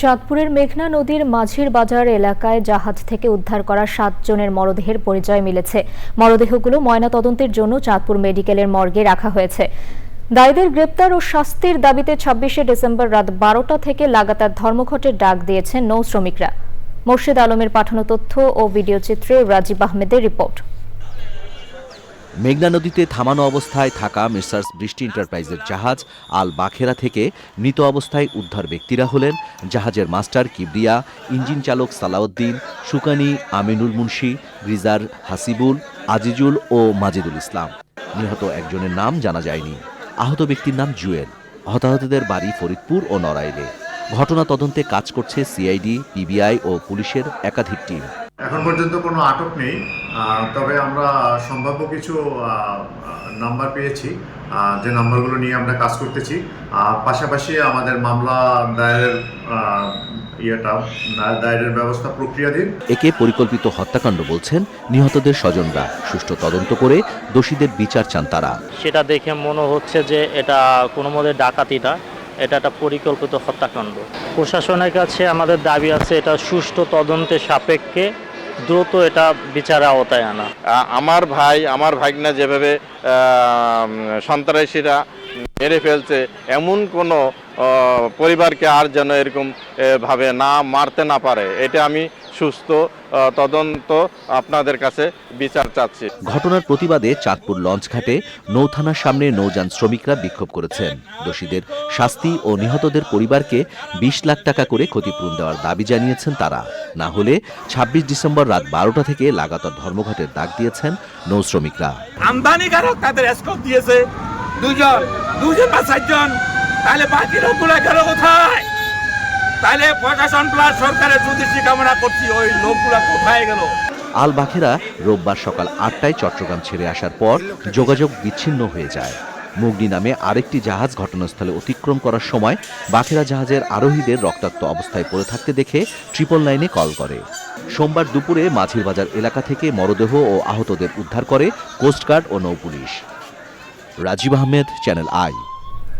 চাঁদপুরের মেঘনা নদীর মাঝির বাজার এলাকায় জাহাজ থেকে উদ্ধার করা সাতজনের মরদেহের পরিচয় মিলেছে। মরদেহগুলো ময়নাতদন্তের জন্য চাঁদপুর মেডিকেলের মর্গে রাখা হয়েছে। দায়ীদের গ্রেপ্তার ও শাস্তির দাবিতে ছাব্বিশে ডিসেম্বর রাত বারোটা থেকে লাগাতার ধর্মঘটের ডাক দিয়েছেন নৌ শ্রমিকরা। মোর্শেদ আলমের পাঠানো তথ্য ও ভিডিও চিত্রে রাজীব আহমেদের রিপোর্ট। মেঘনা নদীতে থামানো অবস্থায় থাকা মির্সার্স বৃষ্টি এন্টারপ্রাইজের জাহাজ আল বাখেরা থেকে মৃত অবস্থায় উদ্ধার ব্যক্তিরা হলেন। জাহাজের মাস্টার কিবরিয়া, ইঞ্জিন চালক সালাউদ্দিন, সুকানি আমিনুল মুন্সি, গ্রিজার হাসিবুল, আজিজুল ও মাজিদুল ইসলাম। নিহত একজনের নাম জানা যায়নি। আহত ব্যক্তির নাম জুয়েল। হতাহতদের বাড়ি ফরিদপুর ও নড়াইলে। ঘটনা তদন্তে কাজ করছে সিআইডি পিবিআই ও পুলিশের একাধিক টিম। এখন পর্যন্ত কোনো আটক নেই। তবে আমরা সম্ভাব্য কিছু নাম্বার পেয়েছি। যে নাম্বারগুলো নিয়ে আমরা কাজ করতেছি। পাশাপাশি আমাদের মামলা দায়ের ইয়েটা দায়েরের ব্যবস্থা প্রক্রিয়াধীন। একে পরিকল্পিত হত্যাকাণ্ড বলছেন নিহতদের স্বজনরা। সুষ্ঠু তদন্ত করে দোষীদের বিচার চান তারা। সেটা দেখে মনে হচ্ছে যে এটা কোনো মতে ডাকাতিটা এটা একটা পরিকল্পিত হত্যাকাণ্ড। প্রশাসনের কাছে আমাদের দাবি আছে এটা সুষ্ঠু তদন্তের সাপেক্ষে দ্রুত এটা বিচারের আওতায় আনা। আমার ভাই, আমার ভাগনা যেভাবে সন্ত্রাসীরা মেরে ফেলছে, এমন কোনো পরিবারকে আর যেন এরকম ভাবে না মারতে না পারে, এটা আমি সুস্থ তদন্ত আপনাদের কাছে বিচার চাচ্ছি। ঘটনার প্রতিবাদে চাঁদপুর লঞ্চঘাটে নৌথানার সামনে নৌযান শ্রমিকরা বিক্ষোভ করেছেন। দোষীদের শাস্তি ও নিহতদের পরিবারকে বিশ লাখ টাকা করে ক্ষতিপূরণ দেওয়ার দাবি জানিয়েছেন তারা। না হলে ছাব্বিশ ডিসেম্বর রাত বারোটা থেকে লাগাতার ধর্মঘটের ডাক দিয়েছেন নৌ শ্রমিকরা। আমদানিকারক তাদের দিয়েছে। দুজন দুজন বা চারজন। তাহলে বাকি লোকগুলো গেল কোথায় তাহলে প্রশাসন প্লাস সরকারের সুদৃষ্টি কামনা করছি, ওই কোথায় গেল? আল বাখেরা রোববার সকাল আটটায় চট্টগ্রাম ছেড়ে আসার পর যোগাযোগ বিচ্ছিন্ন হয়ে যায়। মুগনি নামে আরেকটি জাহাজ ঘটনাস্থলে অতিক্রম করার সময় বাখেরা জাহাজের আরোহীদের রক্তাক্ত অবস্থায় পড়ে থাকতে দেখে ট্রিপল লাইনে কল করে। সোমবার দুপুরে মাঝির বাজার এলাকা থেকে মরদেহ ও আহতদের উদ্ধার করে কোস্টগার্ড ও নৌপুলিশ রাজীব আহমেদ, চ্যানেল আই।